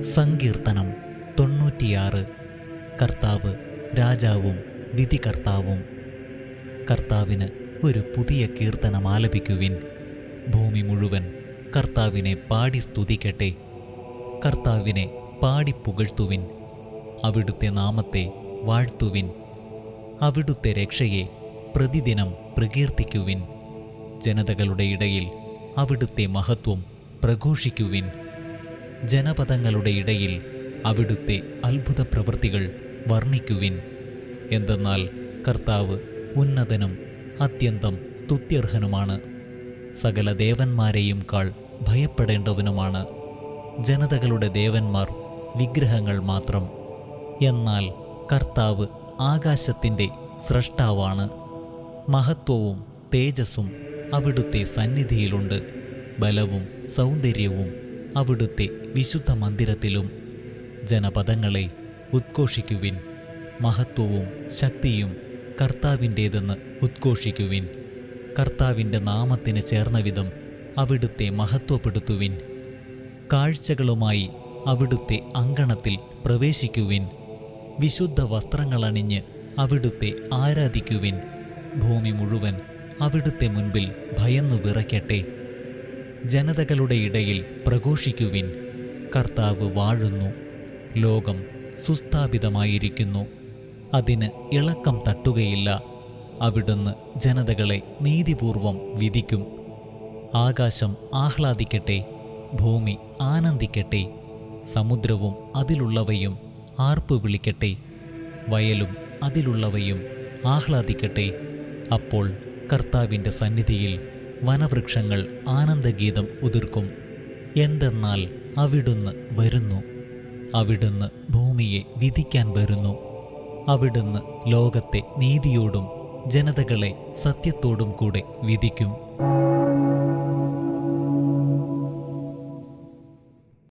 സങ്കീർത്തനം തൊണ്ണൂറ്റിയാറ്. കർത്താവ് രാജാവും വിധികർത്താവും. കർത്താവിന് ഒരു പുതിയ കീർത്തനം ആലപിക്കുവിൻ. ഭൂമി മുഴുവൻ കർത്താവിനെ പാടി സ്തുതിക്കട്ടെ. കർത്താവിനെ പാടി പുകഴ്ത്തുവിൻ. അവിടുത്തെ നാമത്തെ വാഴ്ത്തുവിൻ. അവിടുത്തെ രക്ഷയെ പ്രതിദിനം പ്രകീർത്തിക്കുവിൻ. ജനതകളുടെ ഇടയിൽ അവിടുത്തെ മഹത്വം പ്രഘോഷിക്കുവിൻ. ജനപദങ്ങളുടെ ഇടയിൽ അവിടുത്തെ അത്ഭുത പ്രവൃത്തികൾ വർണിക്കുവിൻ. എന്തെന്നാൽ കർത്താവ് ഉന്നതനും അത്യന്തം സ്തുത്യർഹനുമാണ്. സകല ദേവന്മാരെയും കാൾ ഭയപ്പെടേണ്ടവനുമാണ്. ജനതകളുടെ ദേവന്മാർ വിഗ്രഹങ്ങൾ മാത്രം. എന്നാൽ കർത്താവ് ആകാശത്തിന്റെ സ്രഷ്ടാവാണ്. മഹത്വവും തേജസ്സും അവിടുത്തെ സന്നിധിയിലുണ്ട്. ബലവും സൗന്ദര്യവും അവിടുത്തെ വിശുദ്ധ മന്ദിരത്തിലും ജനപദങ്ങളെ ഉദ്ഘോഷിക്കുവിൻ. മഹത്വവും ശക്തിയും കർത്താവിന്റേതെന്ന് ഉദ്ഘോഷിക്കുവിൻ. കർത്താവിന്റെ നാമത്തിന് ചേർന്ന വിധം അവിടുത്തെ മഹത്വപ്പെടുത്തുവിൻ. കാഴ്ചകളുമായി അവിടുത്തെ അങ്കണത്തിൽ പ്രവേശിക്കുവിൻ. വിശുദ്ധ വസ്ത്രങ്ങളണിഞ്ഞ് അവിടുത്തെ ആരാധിക്കുവിൻ. ഭൂമി മുഴുവൻ അവിടുത്തെ മുൻപിൽ ഭയന്നു വിറയ്ക്കട്ടെ ജനതകളുടെ ഇടയിൽ പ്രഘോഷിക്കുവിൻ. കർത്താവ് വാഴുന്നു. ലോകം സുസ്ഥാപിതമായിരിക്കുന്നു. അതിന് ഇളക്കം തട്ടുകയില്ല. അവിടുന്ന് ജനതകളെ നീതിപൂർവം വിധിക്കും. ആകാശം ആഹ്ലാദിക്കട്ടെ ഭൂമി ആനന്ദിക്കട്ടെ സമുദ്രവും അതിലുള്ളവയും ആർപ്പ് വിളിക്കട്ടെ വയലും അതിലുള്ളവയും ആഹ്ലാദിക്കട്ടെ. അപ്പോൾ കർത്താവിന്റെ സന്നിധിയിൽ വനവൃക്ഷങ്ങൾ ആനന്ദഗീതം ഉതിർക്കും. എന്തെന്നാൽ അവിടുന്ന് വരുന്നു. അവിടുന്ന് ഭൂമിയെ വിധിക്കാൻ വരുന്നു. അവിടുന്ന് ലോകത്തെ നീതിയോടും ജനതകളെ സത്യത്തോടും കൂടെ വിധിക്കും.